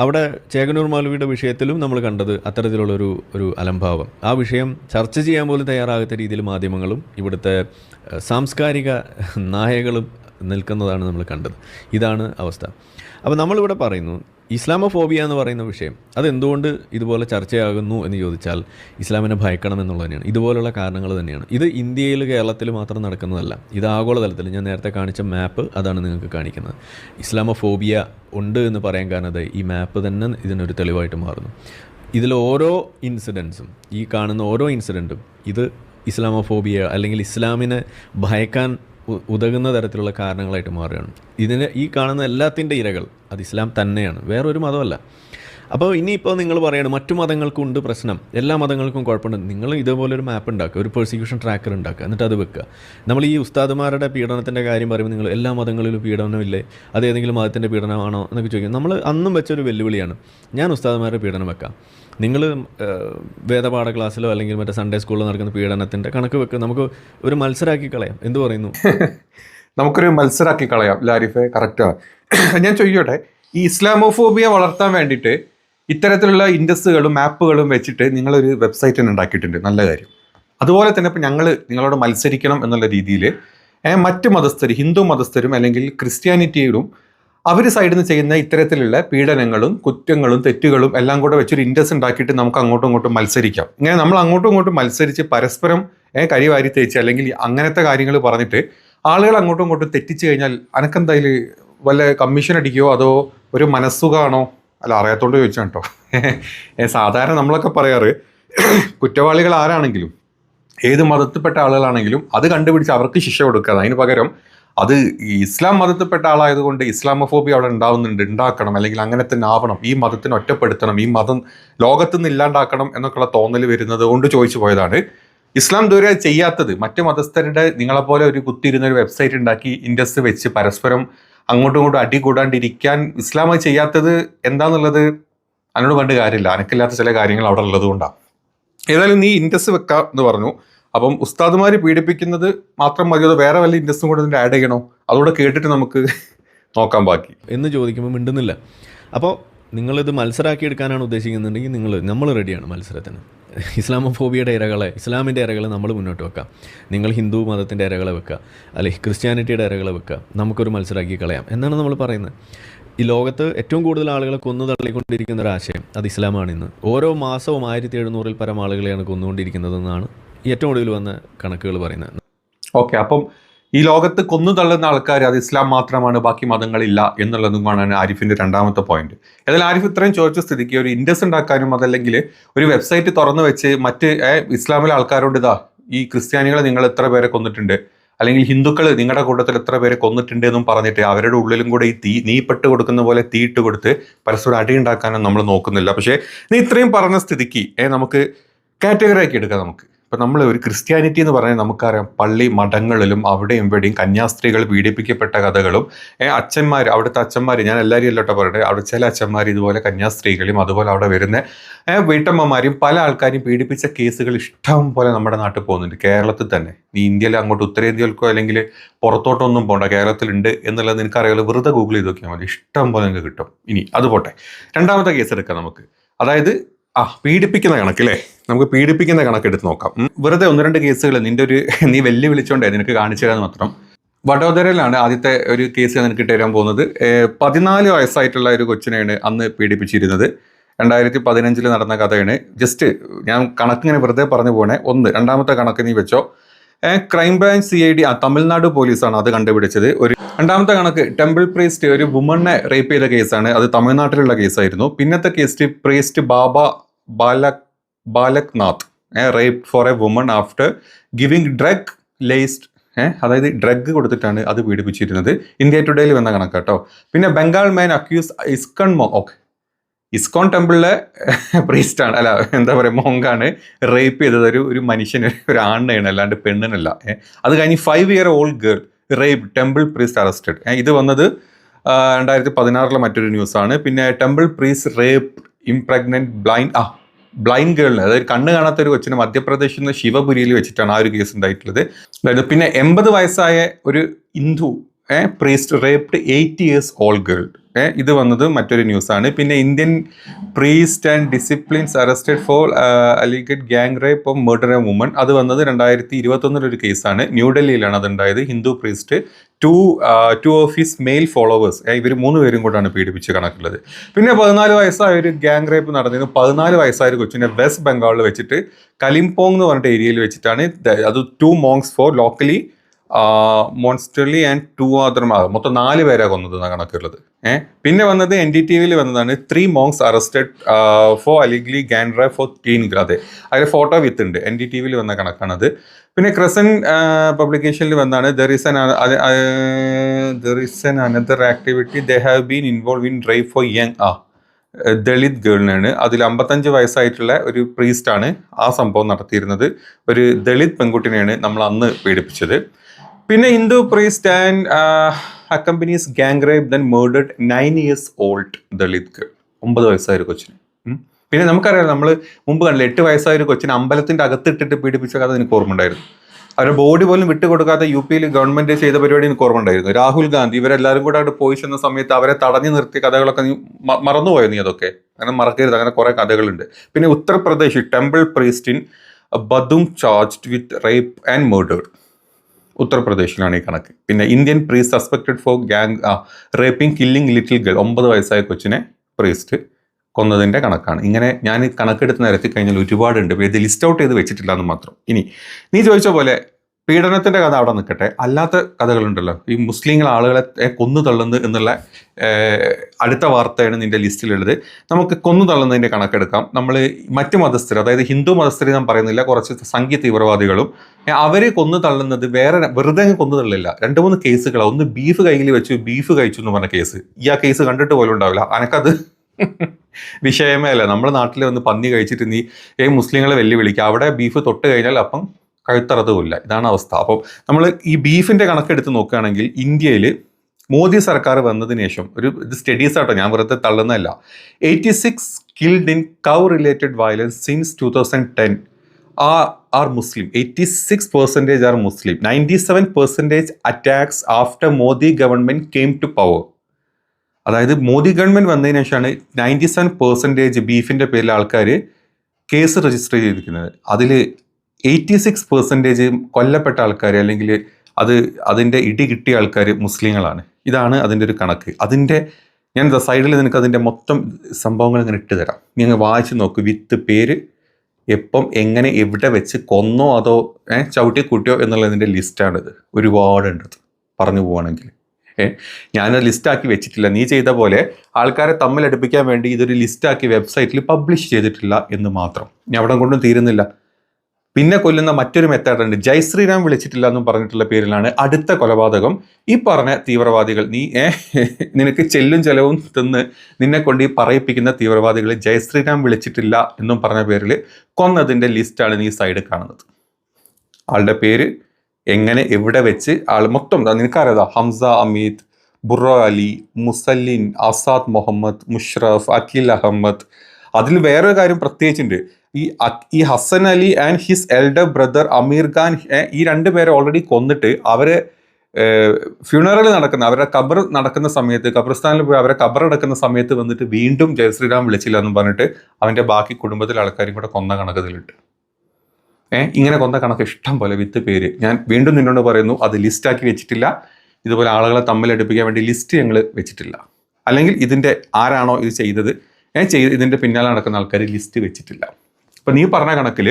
അവിടെ ചേകനൂർ മൗലവിയുടെ വിഷയത്തിലും നമ്മൾ കണ്ടത് അത്തരത്തിലുള്ളൊരു ഒരു അലംഭാവം. ആ വിഷയം ചർച്ച ചെയ്യാൻ പോലും തയ്യാറാകാത്ത രീതിയിൽ മാധ്യമങ്ങളും ഇവിടുത്തെ സാംസ്കാരിക നായകളും നിൽക്കുന്നതാണ് നമ്മൾ കണ്ടത്. ഇതാണ് അവസ്ഥ. അപ്പോൾ നമ്മളിവിടെ പറയുന്നു ഇസ്ലാമോഫോബിയ എന്ന് പറയുന്ന വിഷയം അതെന്തുകൊണ്ട് ഇതുപോലെ ചർച്ചയാകുന്നു എന്ന് ചോദിച്ചാൽ ഇസ്ലാമിനെ ഭയക്കണം എന്നുള്ളത് തന്നെയാണ്. ഇതുപോലുള്ള കാരണങ്ങൾ തന്നെയാണ്. ഇത് ഇന്ത്യയിൽ കേരളത്തിൽ മാത്രം നടക്കുന്നതല്ല. ഇത് ആഗോളതലത്തിൽ ഞാൻ നേരത്തെ കാണിച്ച മാപ്പ് അതാണ് നിങ്ങൾക്ക് കാണിക്കുന്നത്. ഇസ്ലാമോഫോബിയ ഉണ്ട് എന്ന് പറയാൻ കാരണം ദേ ഈ മാപ്പ് തന്നെ ഇതിനൊരു തെളിവായിട്ട് മാറുന്നു. ഇതിൽ ഓരോ ഇൻസിഡൻസും ഈ കാണുന്ന ഓരോ ഇൻസിഡന്റും ഇത് ഇസ്ലാമോഫോബിയ അല്ലെങ്കിൽ ഇസ്ലാമിനെ ഭയക്കാൻ ഉതകുന്ന തരത്തിലുള്ള കാരണങ്ങളായിട്ട് മാറുകയാണ്. ഇതിന് ഈ കാണുന്ന എല്ലാത്തിന്റെ ഇരകൾ അത് ഇസ്ലാം തന്നെയാണ് വേറൊരു മതമല്ല. അപ്പോൾ ഇനിയിപ്പോൾ നിങ്ങൾ പറയുന്നത് മറ്റു മതങ്ങൾക്കും ഉണ്ട് പ്രശ്നം. എല്ലാ മതങ്ങൾക്കും കുഴപ്പമുണ്ട്. നിങ്ങൾ ഇതേപോലെ ഒരു മാപ്പ് ഉണ്ടാക്കുക ഒരു പെർസിക്യൂഷൻ ട്രാക്കർ ഉണ്ടാക്കുക എന്നിട്ട് അത് വെക്കുക. നമ്മൾ ഈ ഉസ്താദുമാരുടെ പീഡനത്തിന്റെ കാര്യം പറയുമ്പോൾ നിങ്ങൾ എല്ലാ മതങ്ങളിലും പീഡനമില്ലേ? അത് ഏതെങ്കിലും മതത്തിന്റെ പീഡനമാണോ എന്നൊക്കെ ചോദിക്കും. നമ്മൾ അന്നും വെച്ചൊരു വെല്ലുവിളിയാണ് ഞാൻ ഉസ്താദുമാരുടെ പീഡനം വെക്കാം. നിങ്ങൾ വേദപാഠ ക്ലാസ്സിലോ അല്ലെങ്കിൽ മറ്റേ സൺഡേ സ്കൂളിൽ നടക്കുന്ന പീഡനത്തിന്റെ കണക്ക് വെക്കുക നമുക്ക് ഒരു മത്സരാക്കി കളയാം. എന്ത് പറയുന്നു? നമുക്കൊരു മത്സരാക്കി കളയാം ലാരിഫെ. കറക്റ്റാണ് ഞാൻ ചോദിക്കട്ടെ ഈ ഇസ്ലാമോഫോബിയ വളർത്താൻ വേണ്ടിയിട്ട് ഇത്തരത്തിലുള്ള ഇൻഡസ്സുകളും മാപ്പുകളും വെച്ചിട്ട് നിങ്ങളൊരു വെബ്സൈറ്റ് തന്നെ ഉണ്ടാക്കിയിട്ടുണ്ട്. നല്ല കാര്യം. അതുപോലെ തന്നെ ഇപ്പം ഞങ്ങൾ നിങ്ങളോട് മത്സരിക്കണം എന്നുള്ള രീതിയിൽ മറ്റ് മതസ്ഥർ ഹിന്ദു മതസ്ഥരും അല്ലെങ്കിൽ ക്രിസ്ത്യാനിറ്റിയിലും അവർ സൈഡിൽ നിന്ന് ചെയ്യുന്ന ഇത്തരത്തിലുള്ള പീഡനങ്ങളും കുറ്റങ്ങളും തെറ്റുകളും എല്ലാം കൂടെ വെച്ചൊരു ഇൻട്രസ്റ്റ് ഉണ്ടാക്കിയിട്ട് നമുക്ക് അങ്ങോട്ടും ഇങ്ങോട്ടും മത്സരിക്കാം. ഇങ്ങനെ നമ്മൾ അങ്ങോട്ടും ഇങ്ങോട്ടും മത്സരിച്ച് പരസ്പരം കരിവാരി തേച്ച് അല്ലെങ്കിൽ അങ്ങനത്തെ കാര്യങ്ങൾ പറഞ്ഞിട്ട് ആളുകൾ അങ്ങോട്ടും ഇങ്ങോട്ടും തെറ്റിച്ച് കഴിഞ്ഞാൽ അനക്കെന്തായാലും വല്ല കമ്മീഷൻ അടിക്കുകയോ അതോ ഒരു മനസ്സുഖാണോ? അല്ല അറിയാത്തോണ്ട് ചോദിച്ചാൽ കേട്ടോ സാധാരണ നമ്മളൊക്കെ പറയാറ് കുറ്റവാളികൾ ആരാണെങ്കിലും ഏത് മതത്തിൽപ്പെട്ട ആളുകളാണെങ്കിലും അത് കണ്ടുപിടിച്ച് അവർക്ക് ശിക്ഷ കൊടുക്കുക. അതിന് പകരം അത് ഇസ്ലാം മതത്തിൽപ്പെട്ട ആളായതുകൊണ്ട് ഇസ്ലാമോഫോബിയ അവിടെ ഉണ്ടാവുന്നുണ്ട് ഉണ്ടാക്കണം അല്ലെങ്കിൽ അങ്ങനെ തന്നെ ആവണം. ഈ മതത്തിന് ഒറ്റപ്പെടുത്തണം ഈ മതം ലോകത്ത് നിന്ന് ഇല്ലാണ്ടാക്കണം എന്നൊക്കെയുള്ള തോന്നൽ വരുന്നത് കൊണ്ട് ചോദിച്ചു പോയതാണ്. ഇസ്ലാം ദൂരെ ചെയ്യാത്തത് മറ്റു മതസ്ഥരുടെ നിങ്ങളെപ്പോലെ ഒരു കുത്തിയിരുന്ന ഒരു വെബ്സൈറ്റ് ഉണ്ടാക്കി ഇൻഡസ് വെച്ച് പരസ്പരം അങ്ങോട്ടും ഇങ്ങോട്ടും അടി കൂടാണ്ടിരിക്കാൻ ഇസ്ലാം ചെയ്യാത്തത് എന്താന്നുള്ളത് അതിനോട് പണ്ട് കാര്യമില്ല. അനക്കില്ലാത്ത ചില കാര്യങ്ങൾ അവിടെ ഉള്ളത് കൊണ്ടാണ് ഏതായാലും നീ ഇൻഡസ് വെക്കാം എന്ന് പറഞ്ഞു. അപ്പം ഉസ്താദുമാർ പീഡിപ്പിക്കുന്നത് മാത്രം മതി അത് വേറെ വല്ല ഇൻഡസ്റ്റും കൂടെ ഇതിന്റെ ആഡ് ചെയ്യണോ? അതുകൂടെ കേട്ടിട്ട് നമുക്ക് നോക്കാൻ ബാക്കി. എന്ന് ചോദിക്കുമ്പോൾ മിണ്ടുന്നില്ല. അപ്പോൾ നിങ്ങളിത് മത്സരമാക്കി എടുക്കാനാണ് ഉദ്ദേശിക്കുന്നുണ്ടെങ്കിൽ നിങ്ങൾ നമ്മൾ റെഡിയാണ് മത്സരത്തിന്. ഇസ്ലാമോഫോബിയയുടെ ഇരകളെ ഇസ്ലാമിന്റെ ഇരകളെ നമ്മൾ മുന്നോട്ട് വെക്കാം. നിങ്ങൾ ഹിന്ദു മതത്തിന്റെ ഇരകളെ വെക്കുക അല്ലെങ്കിൽ ക്രിസ്ത്യാനിറ്റിയുടെ ഇരകളെ വെക്കുക നമുക്കൊരു മത്സരമാക്കി കളയാം എന്നാണ് നമ്മൾ പറയുന്നത്. ഈ ലോകത്ത് ഏറ്റവും കൂടുതൽ ആളുകളെ കൊന്നു തള്ളിക്കൊണ്ടിരിക്കുന്ന ഒരു ആശയം അത് ഇസ്ലാമാണ് ഇന്ന്. ഓരോ മാസവും ആയിരത്തി എഴുന്നൂറിൽ പരം ആളുകളെയാണ് കൊന്നുകൊണ്ടിരിക്കുന്നതെന്നാണ് ഏറ്റവും ഒടുവിൽ വന്ന കണക്കുകൾ പറയുന്നത്. ഓക്കെ അപ്പം ഈ ലോകത്ത് കൊന്നു തള്ളുന്ന ആൾക്കാർ അത് ഇസ്ലാം മാത്രമാണ് ബാക്കി മതങ്ങളില്ല എന്നുള്ളതുമാണ് ആരിഫിന്റെ രണ്ടാമത്തെ പോയിന്റ് ഏതായാലും ആരിഫ് ഇത്രയും ചോദിച്ച സ്ഥിതിക്ക് ഒരു ഇൻഡസ് ഉണ്ടാക്കാനും അതല്ലെങ്കിൽ ഒരു വെബ്സൈറ്റ് തുറന്നു വെച്ച് മറ്റ് ഇസ്ലാമിലെ ആൾക്കാരോട് ഇതാ ഈ ക്രിസ്ത്യാനികളെ നിങ്ങൾ എത്ര പേരെ കൊന്നിട്ടുണ്ട്? അല്ലെങ്കിൽ ഹിന്ദുക്കൾ നിങ്ങളുടെ കൂട്ടത്തിൽ എത്ര പേരെ കൊന്നിട്ടുണ്ട് എന്നും പറഞ്ഞിട്ട് അവരുടെ ഉള്ളിലും കൂടെ ഈ തീ നീപ്പെട്ട് പെട്ട് കൊടുക്കുന്ന പോലെ തീയിട്ട് കൊടുത്ത് പരസ്പരം അടി ഉണ്ടാക്കാനും നമ്മൾ നോക്കുന്നില്ല. പക്ഷേ നീ ഇത്രയും പറഞ്ഞ സ്ഥിതിക്ക് നമുക്ക് കാറ്റഗറി ആക്കി എടുക്കാം നമുക്ക്. ഇപ്പം നമ്മൾ ഒരു ക്രിസ്ത്യാനിറ്റി എന്ന് പറഞ്ഞാൽ നമുക്കറിയാം പള്ളി മഠങ്ങളിലും അവിടെയും ഇവിടെയും കന്യാസ്ത്രീകൾ പീഡിപ്പിക്കപ്പെട്ട കഥകളും അച്ഛന്മാർ അവിടുത്തെ അച്ഛന്മാർ ഞാൻ എല്ലാവരും അല്ലോട്ടോ പറയട്ടെ അവിടെ ചില അച്ഛന്മാർ ഇതുപോലെ കന്യാസ്ത്രീകളെയും അതുപോലെ അവിടെ വരുന്ന വീട്ടമ്മമാരെയും പല ആൾക്കാരെയും പീഡിപ്പിച്ച കേസുകൾ ഇഷ്ടം പോലെ നമ്മുടെ നാട്ടിൽ പോകുന്നുണ്ട്. കേരളത്തിൽ തന്നെ. നീ ഇന്ത്യയിൽ അങ്ങോട്ട് ഉത്തരേന്ത്യയിൽക്കോ അല്ലെങ്കിൽ പുറത്തോട്ടൊന്നും പോകണ്ട കേരളത്തിലുണ്ട് എന്നുള്ളത് നിനക്കറിയാലോ വെറുതെ ഗൂഗിൾ ചെയ്ത് നോക്കിയാൽ മതി. ഇഷ്ടം പോലെ നിങ്ങൾക്ക് കിട്ടും. ഇനി അത് പോട്ടെ. രണ്ടാമത്തെ കേസ് എടുക്കാം നമുക്ക്. അതായത് ആ പീഡിപ്പിക്കുന്ന കണക്കല്ലേ? നമുക്ക് പീഡിപ്പിക്കുന്ന കണക്ക് എടുത്ത് നോക്കാം വെറുതെ ഒന്ന് രണ്ട് കേസുകൾ നിന്റെ ഒരു നീ വെല്ലുവിളിച്ചോണ്ടേ നിനക്ക് കാണിച്ചു തരാൻ മാത്രം. വഡോദരയിലാണ് ആദ്യത്തെ ഒരു കേസ് നിനക്ക് തരാൻ പോകുന്നത്. പതിനാല് വയസ്സായിട്ടുള്ള ഒരു കൊച്ചിനെയാണ് അന്ന് പീഡിപ്പിച്ചിരുന്നത്. രണ്ടായിരത്തി പതിനഞ്ചിൽ നടന്ന കഥയാണ്. ജസ്റ്റ് ഞാൻ കണക്ക് കണക്കിങ്ങനെ വെറുതെ പറഞ്ഞു പോണേ. ഒന്ന് രണ്ടാമത്തെ കണക്ക് നീ വെച്ചോ. Crime branch C I D ആ തമിഴ്നാട് പോലീസാണ് അത് കണ്ടുപിടിച്ചത്. ഒരു രണ്ടാമത്തെ കണക്ക് ടെമ്പിൾ പ്രീസ്റ്റ് ഒരു വുമണിനെ റേപ്പ് ചെയ്ത കേസാണ്. അത് തമിഴ്നാട്ടിലുള്ള കേസായിരുന്നു. പിന്നത്തെ case priest Baba Balak Balak Nath rape for a woman after giving drug laced ഏഹ് അതായത് ഡ്രഗ് കൊടുത്തിട്ടാണ് അത് പീഡിപ്പിച്ചിരുന്നത്. ഇന്ത്യ ടുഡേയിൽ വന്ന കണക്കാട്ടോ. പിന്നെ ബംഗാൾ മാൻ അക്യൂസ് ഇസ്കൺ മോ ഓക്കെ ഇസ്കോൺ ടെമ്പിളിലെ പ്രീസ്റ്റ് ആണ്. അല്ല എന്താ പറയുക മോങ്കാണ് റേപ്പ് ചെയ്തത്. ഒരു ഒരു മനുഷ്യന് ഒരു ആണിനെയാണ് അല്ലാണ്ട് പെണ്ണിനല്ല. അത് കഴിഞ്ഞ് five year old girl rape temple priest arrested ഇത് വന്നത് രണ്ടായിരത്തി പതിനാറിലെ മറ്റൊരു ന്യൂസാണ് പിന്നെ temple priest rape impregnate blind ആ ബ്ലൈൻഡ് ഗേളിന് അതായത് കണ്ണ് കാണാത്ത ഒരു കൊച്ചിന് മധ്യപ്രദേശിൽ നിന്ന് ശിവപുരിയിൽ വെച്ചിട്ടാണ് ആ ഒരു കേസ് ഉണ്ടായിട്ടുള്ളത്. അതായത് പിന്നെ എൺപത് വയസ്സായ ഒരു Hindu priest raped eight years old girl ഇത് വന്നത് മറ്റൊരു ന്യൂസാണ്. പിന്നെ Indian priest and disciplines arrested for Aligarh gang rape of murder a woman അത് വന്നത് രണ്ടായിരത്തി ഇരുപത്തൊന്നിലൊരു കേസാണ്. ന്യൂഡൽഹിയിലാണ് അതുണ്ടായത്. Hindu priest two two of his male followers ഇവർ മൂന്ന് പേരും കൂടാണ് പീഡിപ്പിച്ച് കണക്കുള്ളത്. പിന്നെ പതിനാല് വയസ്സായ ഒരു ഗ്യാങ് റേപ്പ് നടന്നിരുന്നു. പതിനാല് വയസ്സായ ഒരു കൊച്ചിനെ വെസ്റ്റ് ബംഗാളിൽ വെച്ചിട്ട് കലിംപോങ് എന്ന് പറഞ്ഞിട്ട് ഏരിയയിൽ വെച്ചിട്ടാണ്. അത് ടു മോങ്സ് ഫോർ ലോക്കലി മോൺസ്റ്റർലി ആൻഡ് ടു അതർ മൊത്തം നാല് പേരാ കൊന്നത് എന്നാണ് കണക്കുള്ളത്. ഏഹ് പിന്നെ വന്നത് എൻ ഡി ടി വിയിൽ വന്നതാണ് three monks arrested for allegedly ഗാൻഡ്ര four tin അതെ അതിൽ ഫോട്ടോ വിത്ത് ഉണ്ട്. എൻ ഡി ടി വിയിൽ വന്ന കണക്കാണത്. പിന്നെ ക്രസൻ പബ്ലിക്കേഷനിൽ വന്നാണ് there is an there is an another activity they have been involve in drive for young ആ ദളിത് ഗേളിനാണ് അതിൽ അമ്പത്തഞ്ച് വയസ്സായിട്ടുള്ള ഒരു പ്രീസ്റ്റാണ് ആ സംഭവം നടത്തിയിരുന്നത്. ഒരു ദളിത് പെൺകുട്ടിനെയാണ് നമ്മൾ അന്ന് പീഡിപ്പിച്ചത്. പിന്നെ Hindu priest and accomplices gang rape then murdered nine years old Dalit. ഒമ്പത് വയസ്സായ ഒരു കൊച്ചിന് പിന്നെ നമുക്കറിയാം നമ്മൾ മുമ്പ് കണ്ടില്ല എട്ട് വയസ്സായ ഒരു കൊച്ചിനെ അമ്പലത്തിന്റെ അകത്തിട്ടിട്ട് പീഡിപ്പിച്ച കഥ എനിക്ക് ഓർമ്മ ഉണ്ടായിരുന്നു അവരുടെ ബോഡി പോലും വിട്ടുകൊടുക്കാതെ യു പിയിൽ ഗവൺമെന്റ് ചെയ്ത പരിപാടി എനിക്ക് ഓർമ്മ ഉണ്ടായിരുന്നു രാഹുൽ ഗാന്ധി ഇവരെല്ലാവരും കൂടെ അവിടെ പോയി ചെന്ന സമയത്ത് അവരെ തടഞ്ഞു നിർത്തിയ കഥകളൊക്കെ നീ മറന്നുപോയോ നീ അതൊക്കെ? അങ്ങനെ മറക്കരുത് അങ്ങനെ കുറേ കഥകളുണ്ട്. പിന്നെ Uttar Pradesh temple priest in Badaun charged with rape and murder ഉത്തർപ്രദേശിലാണ് ഈ കണക്ക്. പിന്നെ Indian priest suspected for gang raping killing little girl ഒമ്പത് വയസ്സായ കൊച്ചിനെ പ്രീസ്റ്റ് കൊന്നതിന്റെ കണക്കാണ്. ഇങ്ങനെ ഞാൻ കണക്കെടുത്ത് നിരത്തി കഴിഞ്ഞാൽ ഒരുപാടുണ്ട്. ഇത് ലിസ്റ്റ് ഔട്ട് ചെയ്ത് വെച്ചിട്ടില്ല എന്ന് മാത്രം. ഇനി നീ ചോദിച്ച പോലെ പീഡനത്തിന്റെ കഥ അവിടെ നിൽക്കട്ടെ. അല്ലാത്ത കഥകളുണ്ടല്ലോ. ഈ മുസ്ലിങ്ങൾ ആളുകളെ കൊന്നു തള്ളുന്നത് എന്നുള്ള അടുത്ത വാർത്തയാണ് നിന്റെ ലിസ്റ്റിലുള്ളത്. നമുക്ക് കൊന്നു തള്ളുന്നതിന്റെ കണക്കെടുക്കാം. നമ്മൾ മറ്റു മതസ്ഥർ അതായത് ഹിന്ദു മതസ്ഥരെ ഞാൻ പറയുന്നില്ല കുറച്ച് സംഖ്യ തീവ്രവാദികളും അവരെ കൊന്നു തള്ളുന്നത് വേറെ വെറുതെ കൊന്നു തള്ളില്ല. രണ്ട് മൂന്ന് കേസുകളാണ് ഒന്ന് ബീഫ് കയ്യിൽ വെച്ചു ബീഫ് കഴിച്ചു എന്ന് പറഞ്ഞ കേസ്. ഈ ആ കേസ് കണ്ടിട്ട് പോലും ഉണ്ടാവില്ല. അനക്കത് വിഷയമേ അല്ല. നമ്മുടെ നാട്ടിൽ വന്ന് പന്നി കഴിച്ചിട്ട് നീ ഏ മുസ്ലിങ്ങളെ വെല്ലുവിളിക്കുക അവിടെ ബീഫ് തൊട്ട് കഴിഞ്ഞാൽ അപ്പം കഴുത്തറതുമില്ല. ഇതാണ് അവസ്ഥ. അപ്പം നമ്മൾ ഈ ബീഫിന്റെ കണക്കെടുത്ത് നോക്കുകയാണെങ്കിൽ ഇന്ത്യയിൽ മോദി സർക്കാർ വന്നതിന് ശേഷം ഒരു ഇത് സ്റ്റഡീസ് ആട്ടോ ഞാൻ വെറുതെ തള്ളുന്നതല്ല. Eighty six killed in cow related violence since two thousand ten are are Muslim eighty six percentage are Muslim ninety seven percentage attacks after Modi government came to power അതായത് മോദി ഗവൺമെന്റ് വന്നതിന് ശേഷമാണ് ninety seven percentage ബീഫിന്റെ പേരിൽ ആൾക്കാർ case register ചെയ്തിരിക്കുന്നത്. അതിൽ eighty six percentage കൊല്ലപ്പെട്ട ആൾക്കാർ അല്ലെങ്കിൽ അത് അതിന്റെ ഇടി കിട്ടിയ ആൾക്കാർ മുസ്ലിങ്ങളാണ്. ഇതാണ് അതിന്റെ ഒരു കണക്ക്. അതിന്റെ ഞാൻ സൈഡിൽ നിനക്ക് അതിന്റെ മൊത്തം സംഭവങ്ങൾ ഇങ്ങനെ ഇട്ട് തരാം. നീ അങ്ങ് വായിച്ച് നോക്ക് വിത്ത് പേര് എപ്പം എങ്ങനെ എവിടെ വെച്ച് കൊന്നോ അതോ ഏഹ് ചവിട്ടി കൂട്ടിയോ എന്നുള്ളതിന്റെ ലിസ്റ്റാണിത് ഒരുപാടുണ്ട് അത് പറഞ്ഞു പോവുകയാണെങ്കിൽ ഏഹ് ഞാനത് ലിസ്റ്റാക്കി വെച്ചിട്ടില്ല. നീ ചെയ്ത പോലെ ആൾക്കാരെ തമ്മിൽ അടുപ്പിക്കാൻ വേണ്ടി ഇതൊരു ലിസ്റ്റാക്കി വെബ്സൈറ്റിൽ പബ്ലിഷ് ചെയ്തിട്ടില്ല എന്ന് മാത്രം. ഞാൻ അവിടെ കൊണ്ടും തീരുന്നില്ല. പിന്നെ കൊല്ലുന്ന മറ്റൊരു മെത്തേഡ് ഉണ്ട്. ജയ് ശ്രീറാം വിളിച്ചിട്ടില്ല എന്നും പറഞ്ഞിട്ടുള്ള പേരിലാണ് അടുത്ത കൊലപാതകം. ഈ പറഞ്ഞ തീവ്രവാദികൾ നീ ഏ, നിനക്ക് ചെല്ലും ചെലവും തിന്ന് നിന്നെ കൊണ്ട് ഈ പറയിപ്പിക്കുന്ന തീവ്രവാദികൾ ജയ് ശ്രീറാം വിളിച്ചിട്ടില്ല എന്നും പറഞ്ഞ പേരിൽ കൊന്നതിന്റെ ലിസ്റ്റാണ് നീ സൈഡ് കാണുന്നത്. ആളുടെ പേര് എങ്ങനെ എവിടെ വെച്ച് ആൾ മൊത്തം നിനക്കറിയാതാ? ഹംസ അമീത് ബുറ അലി മുസല്ലിൻ ആസാദ് മുഹമ്മദ് മുഷ്റഫ് അഖിൽ അഹമ്മദ്. അതിൽ വേറൊരു കാര്യം പ്രത്യേകിച്ചുണ്ട്. ഈ ഈ Hasan Ali and his elder brother Amir Khan ഈ രണ്ട് പേരെ ഓൾറെഡി കൊന്നിട്ട് അവരെ ഫ്യൂണറൽ നടക്കുന്ന അവരുടെ കബർ നടക്കുന്ന സമയത്ത് ഖബർസ്ഥാനിൽ പോയി അവരെ കബർ അടക്കുന്ന സമയത്ത് വന്നിട്ട് വീണ്ടും ജയശ്രീരാം വിളിച്ചില്ല എന്ന് പറഞ്ഞിട്ട് അവന്റെ ബാക്കി കുടുംബത്തിലെ ആൾക്കാരും കൂടെ കൊന്ന കണക്കതിലിട്ട്. ഏഹ് ഇങ്ങനെ കൊന്ന കണക്ക് ഇഷ്ടം പോലെ വിത്ത് പേര്. ഞാൻ വീണ്ടും നിന്നോട് പറയുന്നു അത് ലിസ്റ്റാക്കി വെച്ചിട്ടില്ല. ഇതുപോലെ ആളുകളെ തമ്മിൽ എടുപ്പിക്കാൻ വേണ്ടി ലിസ്റ്റ് ഞങ്ങൾ വെച്ചിട്ടില്ല. അല്ലെങ്കിൽ ഇതിന്റെ ആരാണോ ഇത് ചെയ്തത് ഏഹ് ചെയ്ത് ഇതിന്റെ പിന്നാലെ നടക്കുന്ന ആൾക്കാർ ലിസ്റ്റ് വെച്ചിട്ടില്ല. അപ്പൊ നീ പറഞ്ഞ കണക്കിൽ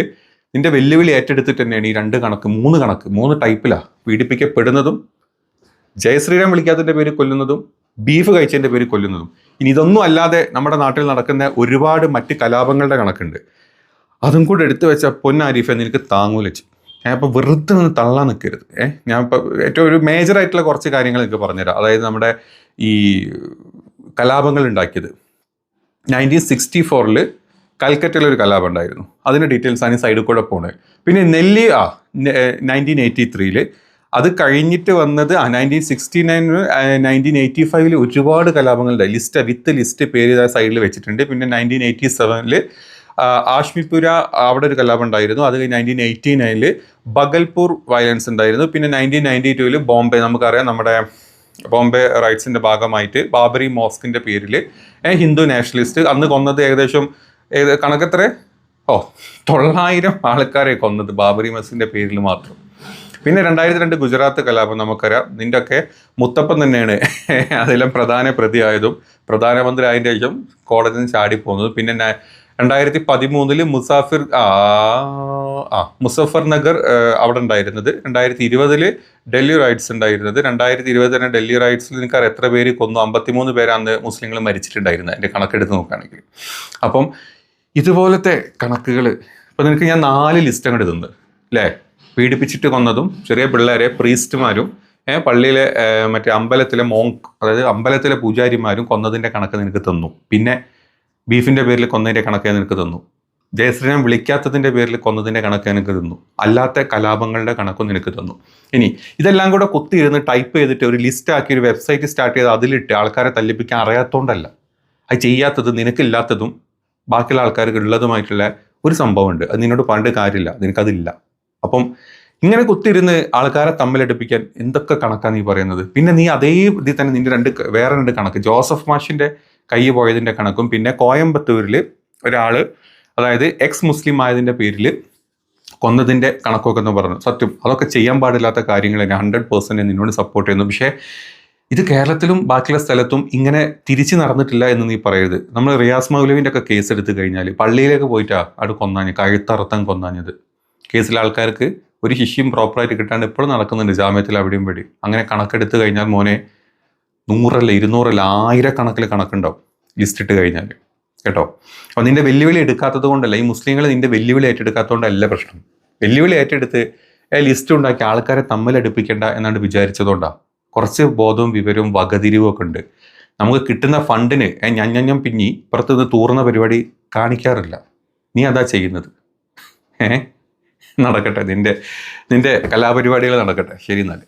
നിന്റെ വെല്ലുവിളി ഏറ്റെടുത്തിട്ട് തന്നെയാണ് ഈ രണ്ട് കണക്ക് മൂന്ന് കണക്ക് മൂന്ന് ടൈപ്പിലാ പീഡിപ്പിക്കപ്പെടുന്നതും ജയശ്രീരാം വിളിക്കാത്തതിന്റെ പേര് കൊല്ലുന്നതും ബീഫ് കഴിച്ചതിന്റെ പേര് കൊല്ലുന്നതും. ഇനി ഇതൊന്നും അല്ലാതെ നമ്മുടെ നാട്ടിൽ നടക്കുന്ന ഒരുപാട് മറ്റ് കലാപങ്ങളുടെ കണക്കുണ്ട്. അതും കൂടെ എടുത്തു വെച്ച പൊന്നാരിഫെ നിനക്ക് താങ്ങൂലച്ച് ഞാൻ ഇപ്പൊ വെറുതെ ഒന്ന് തള്ളാൻ നിൽക്കരുത് ഏഹ് ഞാൻ ഇപ്പൊ ഏറ്റവും ഒരു മേജർ ആയിട്ടുള്ള കുറച്ച് കാര്യങ്ങൾ എനിക്ക് പറഞ്ഞുതരാം. അതായത് നമ്മുടെ ഈ കലാപങ്ങൾ ഉണ്ടാക്കിയത്. നയന്റീൻ സിക്സ്റ്റി ഫോറിൽ കൽക്കറ്റയിൽ ഒരു കലാപം അതിന്റെ ഡീറ്റെയിൽസ് ആണ് ഈ സൈഡിൽ കൂടെ പോണേ പിന്നെ നെല്ലി ആ നയന്റീൻ എയ്റ്റി ത്രീയിൽ അത് കഴിഞ്ഞിട്ട് വന്നത് ആ nineteen sixty nine nineteen eighty ഫൈവിൽ ഒരുപാട് കലാപങ്ങളുണ്ടായി ലിസ്റ്റ് വിത്ത് ലിസ്റ്റ് പേര് സൈഡിൽ വെച്ചിട്ടുണ്ട്. പിന്നെ നയന്റീൻ എയ്റ്റി സെവനിൽ ആഷ്മിപുര അവിടെ ഒരു കലാപം ഉണ്ടായിരുന്നു അത് കഴിഞ്ഞ് നയന്റീൻ എയ്റ്റി നയനിൽ ബഗൽപൂർ വയലൻസ് ഉണ്ടായിരുന്നു. പിന്നെ നയന്റീൻ നയന്റി ടൂവിൽ ബോംബെ നമുക്കറിയാം നമ്മുടെ ബോംബെ റൈറ്റ്സിന്റെ ഭാഗമായിട്ട് ബാബറി മോസ്കിന്റെ പേരിൽ ഹിന്ദു നാഷണലിസ്റ്റ് അന്ന് കൊന്നത് ഏകദേശം ഏത് കണക്കെത്ര ഓ തൊള്ളായിരം ആൾക്കാരെ കൊന്നത് ബാബറി മസ്ജിദിന്റെ പേരിൽ മാത്രം. പിന്നെ രണ്ടായിരത്തി രണ്ട് ഗുജറാത്ത് കലാപം നമുക്കറിയാം. നിന്റെ ഒക്കെ മുത്തപ്പൻ തന്നെയാണ്. അതിലും പ്രധാന പ്രതിയായതും പ്രധാനമന്ത്രി അതിന്റെ ശേഷം കോടതിയിൽ നിന്ന് ചാടിപ്പോകുന്നതും പിന്നെ രണ്ടായിരത്തി പതിമൂന്നിൽ മുസാഫിർ ആ ആ മുസഫർ നഗർ അവിടെ ഉണ്ടായിരുന്നത്. രണ്ടായിരത്തി ഇരുപതിൽ ഡൽഹി റൈറ്റ്സ് ഉണ്ടായിരുന്നത്. രണ്ടായിരത്തി ഇരുപത് തന്നെ ഡൽഹി റൈറ്റ്സിൽ നിനക്കറിയാം എത്ര പേര് കൊന്നു. അമ്പത്തിമൂന്ന് പേരാണ് മുസ്ലിങ്ങൾ മരിച്ചിട്ടുണ്ടായിരുന്നത്. എന്റെ കണക്കെടുത്ത് നോക്കുകയാണെങ്കിൽ. അപ്പം ഇതുപോലത്തെ കണക്കുകൾ ഇപ്പം നിനക്ക് ഞാൻ നാല് ലിസ്റ്റ് അങ്ങോട്ട് തന്നു. അല്ലേ പീഡിപ്പിച്ചിട്ട് കൊന്നതും ചെറിയ പിള്ളേരെ പ്രീസ്റ്റുമാരും പള്ളിയിലെ മറ്റേ അമ്പലത്തിലെ മോങ്ക് അതായത് അമ്പലത്തിലെ പൂജാരിമാരും കൊന്നതിന്റെ കണക്ക് നിനക്ക് തന്നു. പിന്നെ ബീഫിന്റെ പേരിൽ കൊന്നതിന്റെ കണക്ക് നിനക്ക് തന്നു. ജയശ്രീനം വിളിക്കാത്തതിന്റെ പേരിൽ കൊന്നതിന്റെ കണക്ക് നിനക്ക് തന്നു. അല്ലാത്ത കലാപങ്ങളുടെ കണക്കും നിനക്ക് തന്നു. ഇനി ഇതെല്ലാം കൂടെ കുത്തിയിരുന്ന് ടൈപ്പ് ചെയ്തിട്ട് ഒരു ലിസ്റ്റ് ആക്കി ഒരു വെബ്സൈറ്റ് സ്റ്റാർട്ട് ചെയ്ത് അതിലിട്ട് ആൾക്കാരെ തല്ലിപ്പിക്കാൻ അറിയാത്തതുകൊണ്ടല്ല അത് ചെയ്യാത്തത് നിനക്കില്ലാത്തതും ബാക്കിയുള്ള ആൾക്കാർക്ക് ഉള്ളതുമായിട്ടുള്ള ഒരു സംഭവമുണ്ട്. അത് നിന്നോട് പറഞ്ഞിട്ട് കാര്യമില്ല. നിനക്കതില്ല. അപ്പം ഇങ്ങനെ കുത്തിയിരുന്ന് ആൾക്കാരെ തമ്മിലടുപ്പിക്കാൻ എന്തൊക്കെ കണക്കാണ് നീ പറയുന്നത്? പിന്നെ നീ അതേ ഇതിൽ തന്നെ നിന്റെ രണ്ട് വേറെ രണ്ട് കണക്ക് ജോസഫ് മാഷിന്റെ കൈ പോയതിന്റെ കണക്കും പിന്നെ കോയമ്പത്തൂരിൽ ഒരാൾ അതായത് എക്സ് മുസ്ലിം ആയതിന്റെ പേരിൽ കൊന്നതിന്റെ കണക്കൊക്കെ എന്ന് പറഞ്ഞു. സത്യം. അതൊക്കെ ചെയ്യാൻ പാടില്ലാത്ത കാര്യങ്ങൾ തന്നെ. ഹൺഡ്രഡ് പേഴ്സന്റ് നിന്നോട് സപ്പോർട്ട് ചെയ്യുന്നു. പക്ഷേ ഇത് കേരളത്തിലും ബാക്കിയുള്ള സ്ഥലത്തും ഇങ്ങനെ തിരിച്ചു നടന്നിട്ടില്ല എന്ന് നീ പറയരുത്. നമ്മൾ റിയാസ് മൗലവിന്റെ ഒക്കെ കേസ് എടുത്തു കഴിഞ്ഞാൽ പള്ളിയിലേക്ക് പോയിട്ടാ അവിടെ കൊന്നാഞ്ഞ് കഴുത്തറുത്തം കൊന്നാഞ്ഞത്. കേസിലെ ആൾക്കാർക്ക് ഒരു ശിഷ്യം പ്രോപ്പറായിട്ട് കിട്ടാണ്ട് ഇപ്പോഴും നടക്കുന്നുണ്ട് ജാമ്യത്തിൽ അവിടെയും ഇവിടെ അങ്ങനെ കണക്കെടുത്ത് കഴിഞ്ഞാൽ മോനെ നൂറല്ല ഇരുന്നൂറല്ല ആയിരക്കണക്കിൽ കണക്കുണ്ടാവും ലിസ്റ്റ് ഇട്ട് കഴിഞ്ഞാൽ കേട്ടോ? അപ്പോൾ നിന്റെ വെല്ലുവിളി എടുക്കാത്തത് കൊണ്ടല്ല ഈ മുസ്ലിങ്ങൾ നിന്റെ വെല്ലുവിളി ഏറ്റെടുക്കാത്തതുകൊണ്ടല്ല പ്രശ്നം. വെല്ലുവിളി ഏറ്റെടുത്ത് ലിസ്റ്റ് ഉണ്ടാക്കി ആൾക്കാരെ തമ്മിലടുപ്പിക്കേണ്ട എന്നാണ് വിചാരിച്ചതുകൊണ്ടാണ് കുറച്ച് ബോധവും വിവരവും വകതിരിവും ഒക്കെ ഉണ്ട്. നമുക്ക് കിട്ടുന്ന ഫണ്ടിന് ഞഞ്ഞഞ്ഞം പിഞ്ഞി പുറത്ത് നിന്ന് തൂർന്ന പരിപാടി കാണിക്കാറില്ല. നീ അതാ ചെയ്യുന്നത്. ഏ നടക്കട്ടെ. നിന്റെ നിന്റെ കലാപരിപാടികൾ നടക്കട്ടെ. ശരി എന്നാൽ